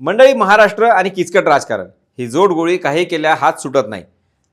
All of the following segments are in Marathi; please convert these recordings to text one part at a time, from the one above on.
मंडळी महाराष्ट्र आणि किचकट राजकारण. ही जोडगोळी काही केल्या हात सुटत नाही.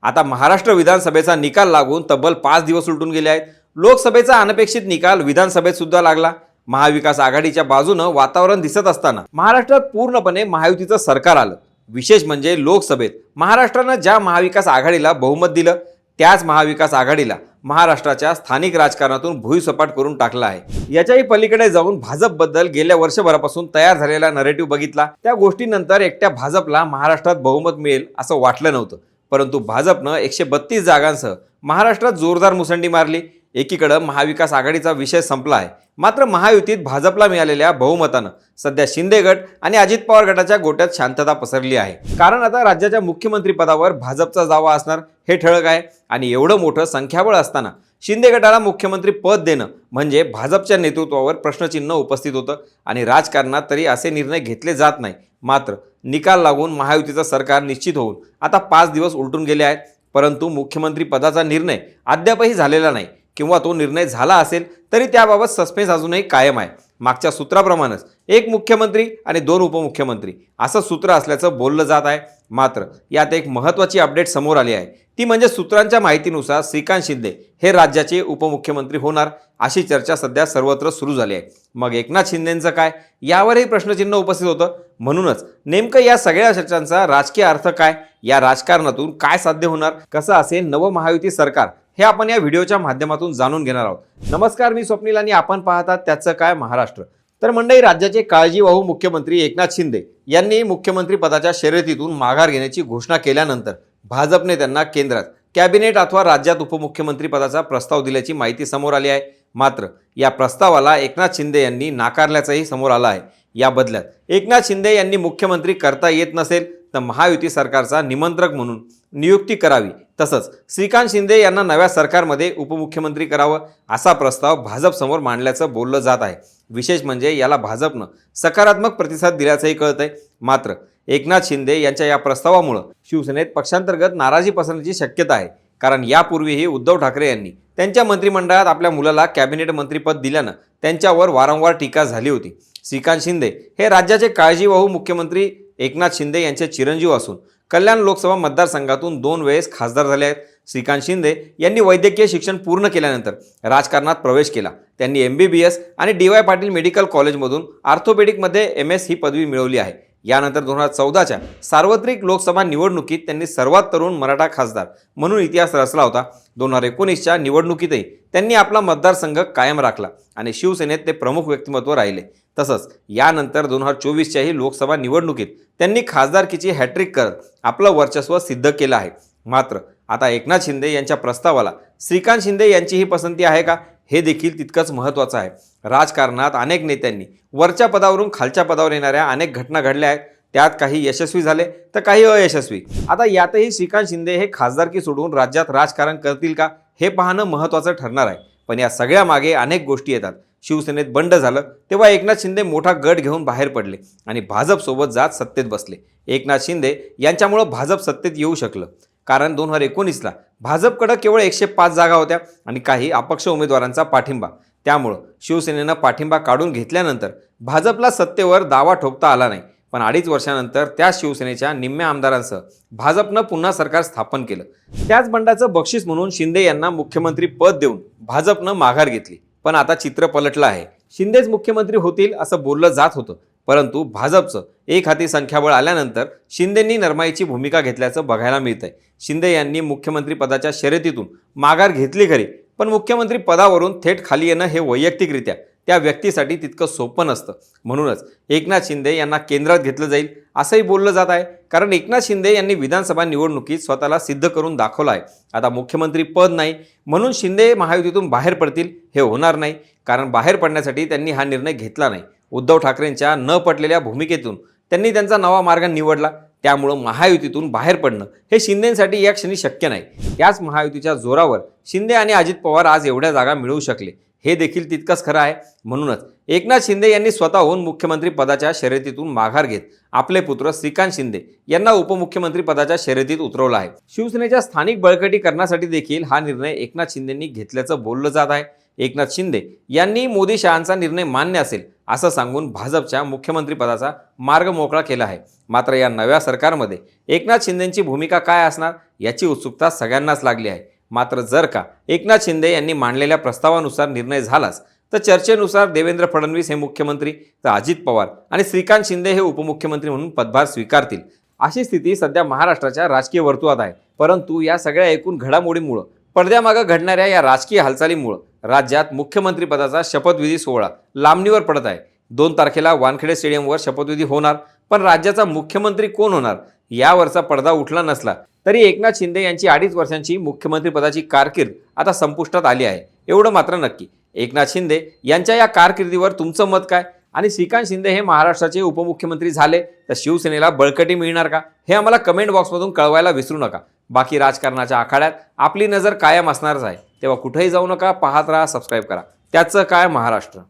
आता महाराष्ट्र विधानसभेचा निकाल लागून तब्बल पाच दिवस उलटून गेले आहेत. लोकसभेचा अनपेक्षित निकाल विधानसभेत सुद्धा लागला. महाविकास आघाडीच्या बाजूनं वातावरण दिसत असताना महाराष्ट्रात पूर्णपणे महायुतीचं सरकार आलं. विशेष म्हणजे लोकसभेत महाराष्ट्रानं ज्या महाविकास आघाडीला बहुमत दिलं त्याच महाविकास आघाडीला महाराष्ट्राच्या स्थानिक राजकारणातून भुईसपाट करून टाकला आहे. याच्याही पलीकडे जाऊन भाजपबद्दल गेल्या वर्षभरापासून तयार झालेला नरेटिव्ह बघितला. त्या गोष्टीनंतर एकट्या भाजपला महाराष्ट्रात बहुमत मिळेल असं वाटलं नव्हतं. परंतु भाजपनं एकशे बत्तीस जागांसह महाराष्ट्रात जोरदार मुसंडी मारली. एकीकडं महाविकास आघाडीचा विषय संपला आहे मात्र महायुतीत भाजपला मिळालेल्या बहुमतानं सध्या शिंदे गट आणि अजित पवार गटाच्या गोट्यात शांतता पसरली आहे. कारण आता राज्याच्या मुख्यमंत्रीपदावर भाजपचा दावा असणार हे ठळक आहे आणि एवढं मोठं संख्याबळ असताना शिंदे गटाला मुख्यमंत्री पद देणं म्हणजे भाजपच्या नेतृत्वावर प्रश्नचिन्ह उपस्थित होतं आणि राजकारणात तरी असे निर्णय घेतले जात नाही. मात्र निकाल लागून महायुतीचं सरकार निश्चित होऊन आता पाच दिवस उलटून गेले आहेत. परंतु मुख्यमंत्री पदाचा निर्णय अद्यापही झालेला नाही. किंवा तो निर्णय झाला असेल तरी त्याबाबत सस्पेन्स अजूनही कायम आहे. मागच्या सूत्राप्रमाणेच एक मुख्यमंत्री आणि दोन उपमुख्यमंत्री असं सूत्र असल्याचं बोललं जात आहे. मात्र यात एक महत्त्वाची अपडेट समोर आली आहे. ती म्हणजे सूत्रांच्या माहितीनुसार श्रीकांत शिंदे हे राज्याचे उपमुख्यमंत्री होणार अशी चर्चा सध्या सर्वत्र सुरू झाली आहे. मग एकनाथ शिंदेंचं काय? यावरही प्रश्नचिन्ह उपस्थित होतं. म्हणूनच नेमकं या सगळ्या चर्चांचा राजकीय अर्थ काय? या राजकारणातून काय साध्य होणार? कसं असेल नवं महायुती सरकार? हे आपण या व्हिडिओच्या माध्यमातून जाणून घेणार आहोत. नमस्कार मी स्वप्नील आणि आपण पाहतात त्याचं काय महाराष्ट्र. तर मंडई राज्याचे काळजीवाहू मुख्यमंत्री एकनाथ शिंदे यांनी मुख्यमंत्री पदाच्या शर्यतीतून माघार घेण्याची घोषणा केल्यानंतर भाजपने त्यांना केंद्रात कॅबिनेट अथवा राज्यात उपमुख्यमंत्री पदाचा प्रस्ताव दिल्याची माहिती समोर आली आहे. मात्र या प्रस्तावाला एकनाथ शिंदे यांनी नाकारल्याचंही समोर आलं आहे. या बदल्यात एकनाथ शिंदे यांनी मुख्यमंत्री करता येत नसेल तर महायुती सरकारचा निमंत्रक म्हणून नियुक्ती करावी. तसंच श्रीकांत शिंदे यांना नव्या सरकारमध्ये उपमुख्यमंत्री करावं असा प्रस्ताव भाजपसमोर मांडल्याचं बोललं जात आहे. विशेष म्हणजे याला भाजपनं सकारात्मक प्रतिसाद दिल्याचंही कळत आहे मात्र एकनाथ शिंदे यांच्या या प्रस्तावामुळं शिवसेनेत पक्षांतर्गत नाराजी पसरण्याची शक्यता आहे. कारण यापूर्वीही उद्धव ठाकरे यांनी त्यांच्या मंत्रिमंडळात आपल्या मुलाला कॅबिनेट मंत्रीपद दिल्यानं त्यांच्यावर वारंवार टीका झाली होती. श्रीकांत शिंदे हे राज्याचे काळजीवाहू मुख्यमंत्री एकनाथ शिंदे यांचे चिरंजीव असून कल्याण लोकसभा मतदारसंघातून दोन वेळेस खासदार झाले आहेत. श्रीकांत शिंदे यांनी वैद्यकीय शिक्षण पूर्ण केल्यानंतर राजकारणात प्रवेश केला. त्यांनी एम बी बी एस आणि डी वाय पाटील मेडिकल कॉलेजमधून आर्थोपेडिकमध्ये एम एस ही पदवी मिळवली आहे. यानंतर दोन हजार चौदाच्या सार्वत्रिक लोकसभा निवडणुकीत त्यांनी सर्वात तरुण मराठा खासदार म्हणून इतिहास रचला होता. दोन हजार एकोणीसच्या निवडणुकीतही त्यांनी आपला मतदारसंघ कायम राखला आणि शिवसेनेत ते प्रमुख व्यक्तिमत्व राहिले. तसंच यानंतर दोन हजार चोवीसच्याही लोकसभा निवडणुकीत त्यांनी खासदारकीची हॅट्रिक करत आपलं वर्चस्व सिद्ध केलं आहे. मात्र आता एकनाथ शिंदे यांच्या प्रस्तावाला श्रीकांत शिंदे यांचीही पसंती आहे का? हे देखील तितकंच महत्त्वाचं आहे. राजकारणात अनेक नेत्यांनी वरच्या पदावरून खालच्या पदावर येणाऱ्या अनेक घटना घडल्या आहेत. त्यात काही यशस्वी झाले तर काही अयशस्वी. आता यातही श्रीकांत शिंदे हे खासदारकी सोडून राज्यात राजकारण करतील का? हे पाहणं महत्त्वाचं ठरणार आहे. पण या सगळ्या मागे अनेक गोष्टी येतात. शिवसेनेत बंड झालं तेव्हा एकनाथ शिंदे मोठा गट घेऊन बाहेर पडले आणि भाजपसोबत जात सत्तेत बसले. एकनाथ शिंदे यांच्यामुळं भाजप सत्तेत येऊ शकलं. कारण दोन हजार एकोणीसला भाजपकडं केवळ एकशे पाच जागा होत्या आणि काही अपक्ष उमेदवारांचा पाठिंबा. त्यामुळं शिवसेनेनं पाठिंबा काढून घेतल्यानंतर भाजपला सत्तेवर दावा ठोकता आला नाही. पण अडीच वर्षानंतर त्या शिवसेनेच्या निम्म्या आमदारांसह भाजपनं पुन्हा सरकार स्थापन केलं. त्याच बंडाचं बक्षीस म्हणून शिंदे यांना मुख्यमंत्री पद देऊन भाजपनं माघार घेतली. पण आता चित्र पलटलं आहे. शिंदेच मुख्यमंत्री होतील असं बोललं जात होतं. परंतु भाजपचं एक हाती संख्याबळ आल्यानंतर शिंदेंनी नरमाईची भूमिका घेतल्याचं बघायला मिळतंय. शिंदे यांनी मुख्यमंत्री पदाच्या शर्यतीतून माघार घेतली खरी पण मुख्यमंत्री पदावरून थेट खाली येणं हे वैयक्तिकरित्या त्या व्यक्तीसाठी तितकं सोपं नसतं. म्हणूनच एकनाथ शिंदे यांना केंद्रात घेतलं जाईल असंही बोललं जात आहे. कारण एकनाथ शिंदे यांनी विधानसभा निवडणुकीत स्वतःला सिद्ध करून दाखवलं आहे. आता मुख्यमंत्री पद नाही म्हणून शिंदे महायुतीतून बाहेर पडतील हे होणार नाही. कारण बाहेर पडण्यासाठी त्यांनी हा निर्णय घेतला नाही. उद्धव ठाकरेंच्या न पटलेल्या भूमिकेतून त्यांनी त्यांचा नवा मार्ग निवडला. त्यामुळं महायुतीतून बाहेर पडणं हे शिंदेसाठी या क्षणी शक्य नाही. याच महायुतीच्या जोरावर शिंदे आणि अजित पवार आज एवढ्या जागा मिळवू शकले. हे देखील तितकंच खरं आहे. म्हणूनच एकनाथ शिंदे यांनी स्वतःहून मुख्यमंत्री पदाच्या शर्यतीतून माघार घेत आपले पुत्र श्रीकांत शिंदे यांना उपमुख्यमंत्री पदाच्या शर्यतीत उतरवलं आहे. शिवसेनेच्या स्थानिक बळकटीकरणासाठी देखील हा निर्णय एकनाथ शिंदेंनी घेतल्याचं बोललं जात आहे. एकनाथ शिंदे यांनी मोदी शहांचा निर्णय मान्य असेल असं सांगून भाजपच्या मुख्यमंत्रीपदाचा मार्ग मोकळा केला आहे. मात्र या नव्या सरकारमध्ये एकनाथ शिंदेंची भूमिका काय असणार याची उत्सुकता सगळ्यांनाच लागली आहे. मात्र जर का एकनाथ शिंदे यांनी मांडलेल्या प्रस्तावानुसार निर्णय झालाच तर चर्चेनुसार देवेंद्र फडणवीस हे मुख्यमंत्री तर अजित पवार आणि श्रीकांत शिंदे हे उपमुख्यमंत्री म्हणून पदभार स्वीकारतील. अशी स्थिती सध्या महाराष्ट्राच्या राजकीय वर्तुळात आहे. परंतु या सगळ्या एकूण घडामोडीमुळं पडद्यामागं घडणाऱ्या या राजकीय हालचालीमुळं राज्यात मुख्यमंत्रीपदाचा शपथविधी सोहळा लांबणीवर पडत आहे. दोन तारखेला वानखेडे स्टेडियमवर शपथविधी होणार पण राज्याचा मुख्यमंत्री कोण होणार? यावरचा पडदा उठला नसला तरी एकनाथ शिंदे यांची अडीच वर्षांची मुख्यमंत्रीपदाची कारकीर्द आता संपुष्टात आली आहे. एवढं मात्र नक्की. एकनाथ शिंदे यांच्या या कारकिर्दीवर तुमचं मत काय? आणि श्रीकांत शिंदे हे महाराष्ट्राचे उपमुख्यमंत्री झाले तर शिवसेनेला बळकटी मिळणार का? हे आम्हाला कमेंट बॉक्समधून कळवायला विसरू नका. बाकी राजकारणाच्या आखाड्यात आपली नजर कायम असणारच आहे. तेव्हा कुठेही जाऊ नका पाहत राहा सबस्क्राईब करा. त्याचं काय महाराष्ट्र?